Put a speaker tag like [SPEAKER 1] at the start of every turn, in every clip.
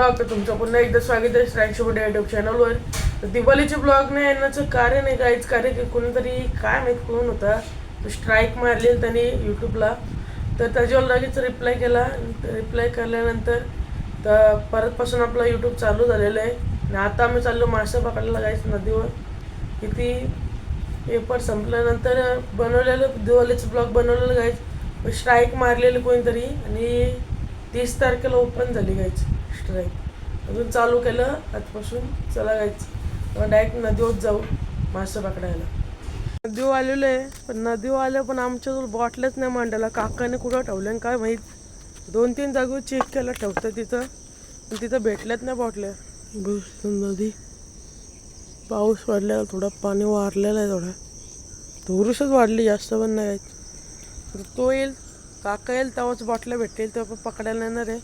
[SPEAKER 1] Blog तर तुमचं पुन्हा एकदा स्वागत आहे स्ट्राईक युट्यूब चॅनलवर तर दिवाळीचे ब्लॉग नाही येण्याचं कारण आहे काहीच कारण की कोणीतरी काय माहीत कोण होता तो स्ट्राईक मारली त्यांनी यूट्यूबला तर त्याच्यावर लगेच रिप्लाय केला. रिप्लाय केल्यानंतर तर परतपासून आपला यूट्यूब चालू झालेलं आहे. आणि आता आम्ही चाललो मासे पकडायला जायचं नदीवर. किती पेपर संपल्यानंतर बनवलेलं दिवाळीचं ब्लॉग बनवलेलं गायच स्ट्राईक मारलेलं कोणीतरी. आणि तीस तारखेला ओपन झाली गायच स्ट्राईक अजून चालू केलं आजपासून चला गायच डायरेक्ट नदीवर जाऊ मासे पकडायला. नदीवर आलेलो आहे पण नदीवर आलं पण आमच्याजवळ बॉटलच नाही मांडायला. काकाने कुठं ठेवलं काय माहीत? दोन तीन जागेवर चेक केलं ठेवतं तिथं. पण तिथं भेटल्यात नाही बॉटल्या नदी. पाऊस पडलेला थोडा पाणी वारलेला आहे थोडा. थोडंसंच वाढली जास्त पण नाही. तर तो येईल काका येईल तेव्हाच बॉटल्या भेटेल तेव्हा पकडायला येणार आहे.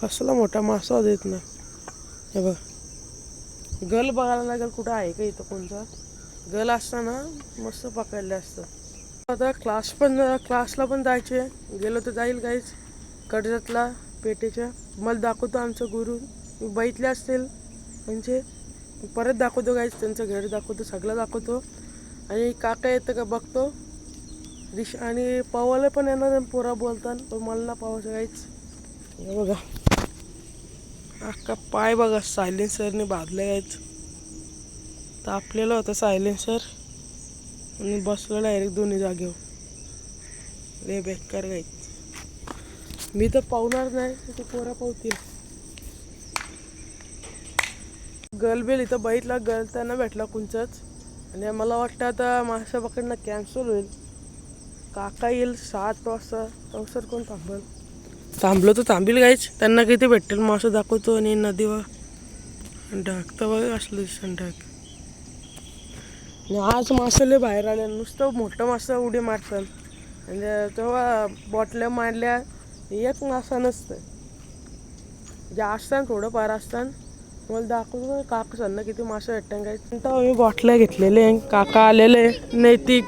[SPEAKER 1] कसला मोठा मासा देत ना हे बघ. गल बघायला लागेल कुठं आहे का इथं कोणता? गल असताना मस्त पकडले असतं. आता क्लास पण क्लासला पण जायचे. गेलो तर जाईल काहीच कर्जतला पेटेच्या मला दाखवतो आमचं गुरु. बघितले असतील. म्हणजे परत दाखवतो काहीच त्यांचं घर दाखवतो सगळं दाखवतो. आणि काका येतं का बघतो. दिश आणि पवाला पण येणार पोरा बोलतात पण मला ना पावाचं काहीच बघा. अख्खा पाय बघा सायलेन्सरने बांधले आहेत. तापलेला होता सायलेन्सर. आणि बसलो डायरेक्ट दोन्ही जागेवर. रे बेकार गाईत मी तर पावणार नाही ते पोरा पावतील गर्ल बेल इथं बघितला गर्ल त्यांना भेटला कुंचच. आणि मला वाटतं आता मासा पकडणं कॅन्सल होईल. काका येईल सात वाजता. अवसर कोण थांबल? थांबलो तर थांबील काहीच त्यांना किती भेटेल मासा दाखवतो आणि नदीवर. ढाक तर बघा असलं दिसतं ढाक. आणि आज मासाले बाहेर आले. नुसतं मोठं मासा उडी मारतात. म्हणजे तेव्हा बॉटल्या मारल्या. एक मासा नसतं जे असतात थोडंफार असतात मला दाखवतो काका सांना किती मासे भेटतात काय नंतर आम्ही बॉटल्या घेतलेले काका आलेले नैतिक.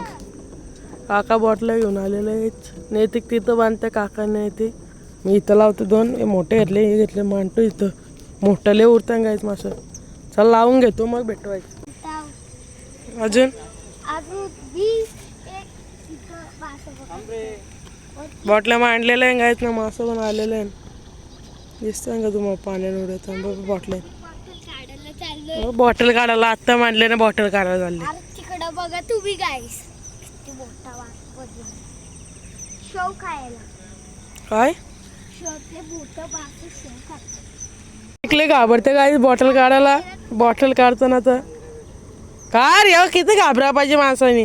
[SPEAKER 1] काका बॉटल्या घेऊन आलेले नैतिक तिथं बांधते काका नैतिक. मी इथं लावतो दोन हे मोठे घेतले हे घेतले मांडतो इथं. मोठ्याले उरतात गायच मासं. चल लावून घेतो मग भेटवायचं. अजून. बॉटल्या मांडलेल्या आहे गायच ना मासं पण आलेलं आहे दिसतं का तुम्हाला पाण्याने उडत? बॉटल्या
[SPEAKER 2] बॉटल
[SPEAKER 1] बॉटल काढायला आत्ता मांडले ना बॉटल काढायला चालली.
[SPEAKER 2] तिकडं बघा तुम्ही किती मोठा
[SPEAKER 1] काय? इकडे घाबरते काय बॉटल काढायला. बॉटल काढताना तर. का रे किती घाबरा पाहिजे माणसाने.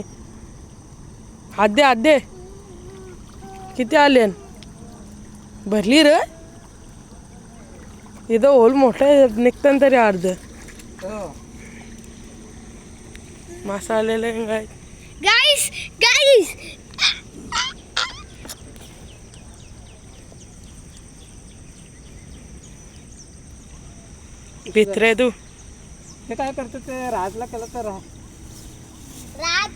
[SPEAKER 1] हात दे हात दे किती आले? भरली र. इथं होल मोठं निघतं तरी अर्ध. मासा आलेलं
[SPEAKER 2] गाईस गाईस
[SPEAKER 1] भित्रे तू
[SPEAKER 3] ते काय करतो ते? राजला केलं तर राज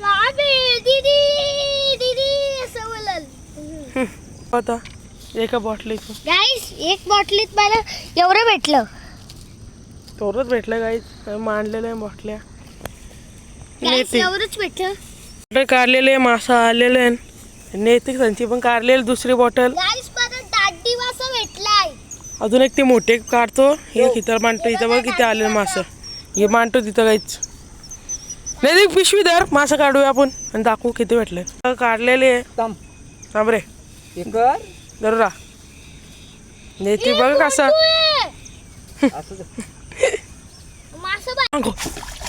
[SPEAKER 2] राज दीदी दीदी असं बोलल.
[SPEAKER 1] आता एका बॉटलीचं
[SPEAKER 2] गाईस एक बॉटलीत मला एवढं भेटलं.
[SPEAKER 1] थोडंच भेटलं काही मांडलेलं आहे बॉटल्या
[SPEAKER 2] गाईस
[SPEAKER 1] नेते.
[SPEAKER 2] एवढंच भेटलं.
[SPEAKER 1] बॉटल काढलेले मासा आलेले. आहे नैतिक संची पण काढलेली दुसरी बॉटल अजून एक ते मोठे काढतो. हे इथं मांडतो. इथं बघ किती आलेलं मासं. हे मांडतो तिथं काहीच. नाही ते पिशवी धर मासं काढूया आपण आणि दाखवू किती भेटले काढलेले थांब. रे नाही ती बघ कसं.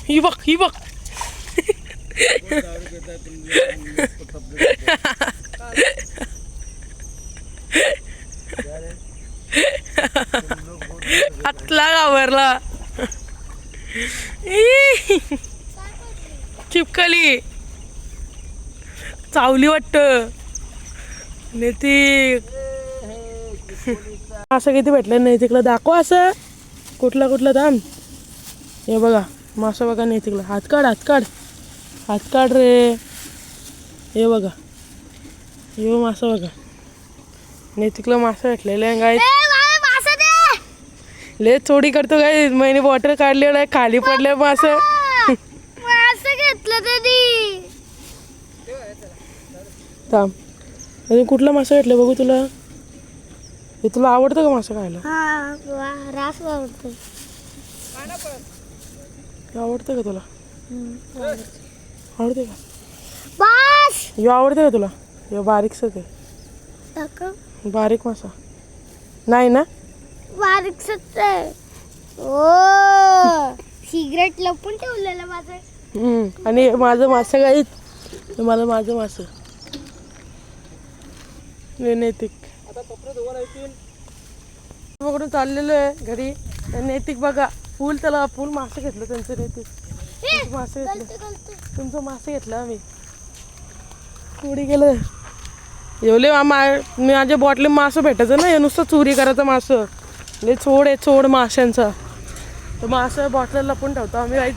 [SPEAKER 1] ही. बघ ही बघ. ई. चिपकली. चावली वाटत. नेती असं किती भेटलं नाही तिकडं दाखव असं. कुठला कुठला थांब. हे बघा मासा बघा नाही तिकडं हात काढ हात काढ. हात काढ रे. हे बघा. हे मासा बघा. नाही तिकडं मासा भेटलेलं आहे काय ले चोरी करतो काय? मैंने बॉटल काढलेलं आहे खाली पडलं मग असं.
[SPEAKER 2] असं घेतलं तरी
[SPEAKER 1] थांब. आणि कुठला मासा भेटला बघू तुला? हे तुला आवडतं का मासा खायला?
[SPEAKER 2] हा रास आवडतो.
[SPEAKER 1] आवडतं का तुला? आवडते का?
[SPEAKER 2] बस!
[SPEAKER 1] ह्यो आवडतं का तुला? बारीकसंच आहे
[SPEAKER 2] दाखव.
[SPEAKER 1] बारीक मासा. नाही ना?
[SPEAKER 2] बारीक सत्य ओ सिगरेट लपून ठेवलेलं माझं.
[SPEAKER 1] हम्म. आणि माझं मासं काय हे मला माझं मासं. नैतिक पकडून चाललेलो आहे घरी. आणि नैतिक बघा फुल त्याला फुल मासे घेतलं त्यांचं नैतिक तुमचं मासे घेतलं.
[SPEAKER 2] गलती गलती
[SPEAKER 1] तुमचं मासे घेतलं आम्ही. कुठे गेलं. एवढे मा मी माझ्या बॉटली मासं भेटायचं ना हे नुसतं चोरी करायचं मासं. लय चोड आहे चोड माशांचा. तर मासं बॉटल लपून ठेवतो आम्ही आई